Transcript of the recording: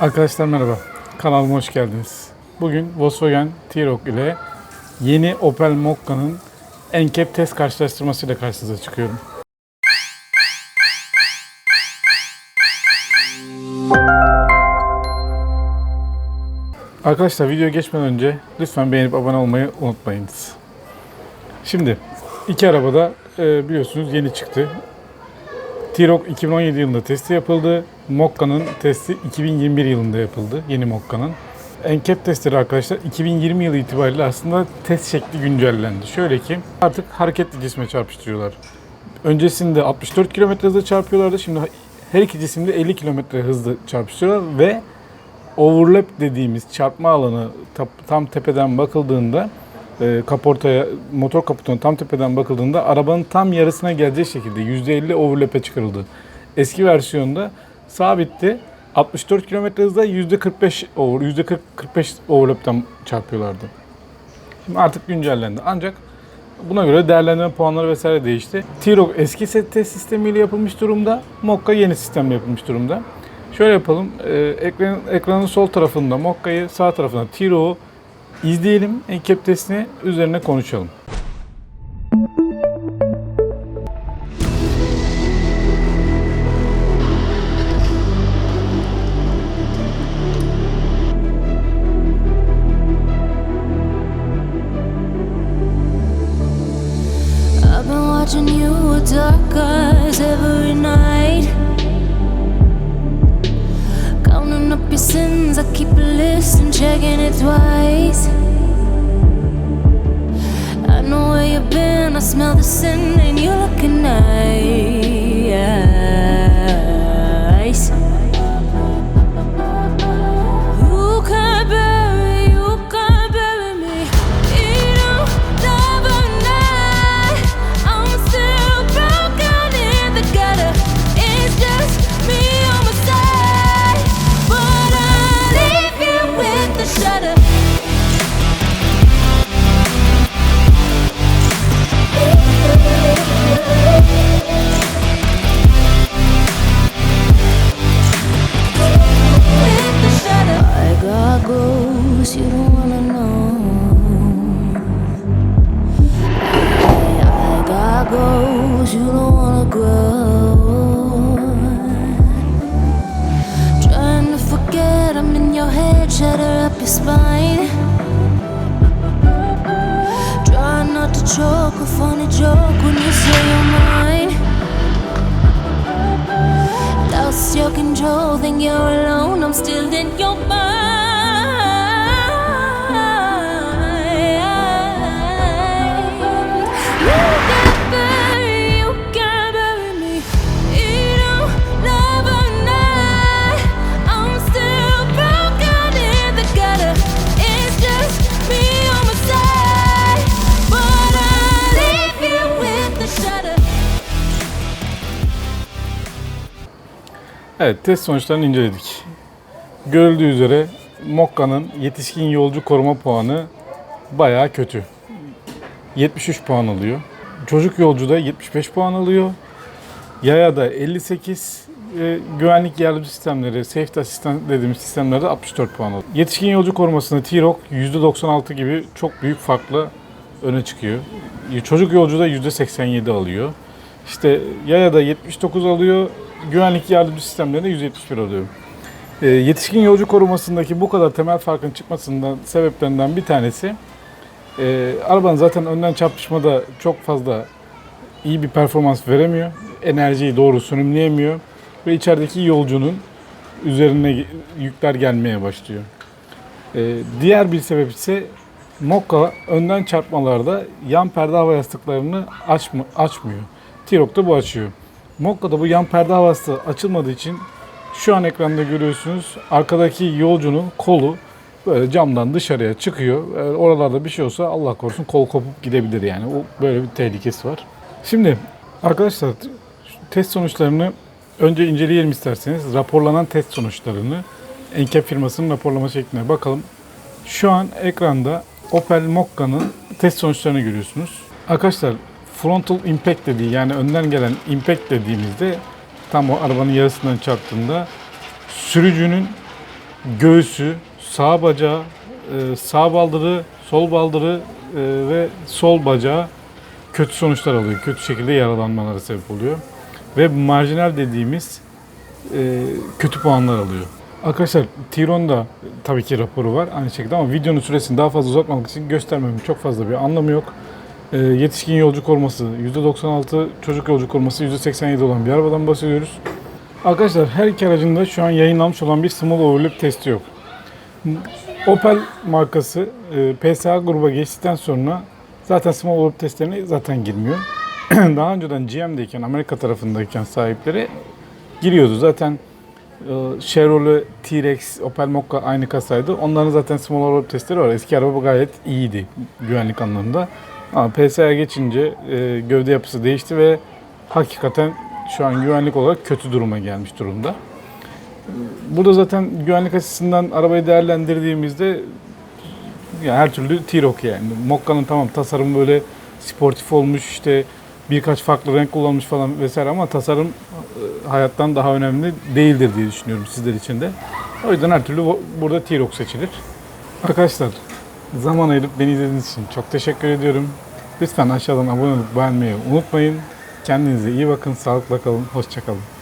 Arkadaşlar merhaba. Kanalıma hoş geldiniz. Bugün Volkswagen T-Roc ile yeni Opel Mokka'nın NCAP test karşılaştırmasıyla karşınıza çıkıyorum. Arkadaşlar videoya geçmeden önce lütfen beğenip abone olmayı unutmayınız. Şimdi iki arabada e, biliyorsunuz yeni çıktı. T-Roc 2017 yılında testi yapıldı. Mokka'nın testi 2021 yılında yapıldı. Yeni Mokka'nın. NCAP testleri arkadaşlar 2020 yılı itibariyle aslında test şekli güncellendi. Şöyle ki artık hareketli cisme çarpıştırıyorlar. Öncesinde 64 km hızla çarpıyorlardı. Şimdi her iki cisimde 50 km hızla çarpıştırıyorlar ve overlap dediğimiz çarpma alanı tam tepeden bakıldığında e, kaportaya, motor kaputuna tam tepeden bakıldığında arabanın tam yarısına gelecek şekilde %50 overlap'e çıkarıldı. Eski versiyonda sabitti. 64 km hızla %45 over, %40 45 overlap'ten çarpıyorlardı. Şimdi artık güncellendi. Ancak buna göre değerlendirme puanları vesaire değişti. T-Roc eski set test sistemiyle yapılmış durumda. Mokka yeni sistemle yapılmış durumda. Şöyle yapalım. Ee, ekranın, ekranın sol tarafında Mokka'yı, sağ tarafında T-Roc'u izleyelim. NCAP testini üzerine konuşalım. Dark eyes every night. Your sins, I keep a list and checking it twice. I know where you've been, I smell the sin, and you're looking nice. Choke a funny joke when you say you're mine. Lost your control, think you're alone. I'm still in your mind. Evet, test sonuçlarını inceledik. Görüldüğü üzere Mokka'nın yetişkin yolcu koruma puanı bayağı kötü. 73 puan alıyor. Çocuk yolcu da 75 puan alıyor. Yaya da 58, e, güvenlik yardım sistemleri, safety asistan dediğimiz sistemlerde 64 puan alıyor. Yetişkin yolcu korumasında T-Roc %96 gibi çok büyük farklı öne çıkıyor. Çocuk yolcu da %87 alıyor. İşte Yaya da 79 alıyor, güvenlik yardım sistemlerinde 171 alıyor. E, yetişkin yolcu korumasındaki bu kadar temel farkın çıkmasından sebeplerinden bir tanesi e, arabanın zaten önden çarpışmada çok fazla iyi bir performans veremiyor. Enerjiyi doğru sönümleyemiyor ve içerideki yolcunun üzerine yükler gelmeye başlıyor. E, diğer bir sebep ise Mokka önden çarpmalarda yan perde hava yastıklarını açma, açmıyor. T-Roc da bu açıyor. Mokka'da bu yan perde hava yastığı açılmadığı için şu an ekranda görüyorsunuz arkadaki yolcunun kolu böyle camdan dışarıya çıkıyor. Eğer oralarda bir şey olsa Allah korusun kol kopup gidebilir yani. O böyle bir tehlikesi var. Şimdi arkadaşlar test sonuçlarını önce inceleyelim isterseniz. Raporlanan test sonuçlarını NCAP firmasının raporlama şekline bakalım. Şu an ekranda Opel Mokka'nın test sonuçlarını görüyorsunuz. Arkadaşlar frontal impact dediği yani önden gelen impact dediğimizde tam o arabanın yarısından çarptığında sürücünün göğsü, sağ bacağı, e, sağ baldırı, sol baldırı e, ve sol bacağı kötü sonuçlar alıyor. Kötü şekilde yaralanmalara sebep oluyor. Ve marjinal dediğimiz e, kötü puanlar alıyor. Arkadaşlar Tiron'da tabii ki raporu var aynı şekilde ama videonun süresini daha fazla uzatmamak için göstermemin çok fazla bir anlamı yok. E, yetişkin yolcu koruması %96, çocuk yolcu koruması %87 olan bir arabadan bahsediyoruz. Arkadaşlar her iki aracında şu an yayınlanmış olan bir small overlap testi yok. Opel markası e, PSA gruba geçtikten sonra zaten small overlap testlerine zaten girmiyor. Daha önceden GM'deyken, Amerika tarafındayken sahipleri giriyordu. Zaten e, Chevrolet, T-Rex, Opel Mokka aynı kasaydı. Onların zaten small overlap testleri var. Eski araba gayet iyiydi güvenlik anlamında. Ama PSA'ya geçince e, gövde yapısı değişti ve hakikaten şu an güvenlik olarak kötü duruma gelmiş durumda. Burada zaten güvenlik açısından arabayı değerlendirdiğimizde yani her türlü T-Roc yani. Mokka'nın tamam tasarımı böyle sportif olmuş işte birkaç farklı renk kullanmış falan vesaire ama tasarım e, hayattan daha önemli değildir diye düşünüyorum sizler için de. O yüzden her türlü bu- burada T-Roc seçilir. Arkadaşlar zaman ayırıp beni izlediğiniz için çok teşekkür ediyorum. Lütfen aşağıdan abone olup beğenmeyi unutmayın. Kendinize iyi bakın, sağlıkla kalın, hoşça kalın.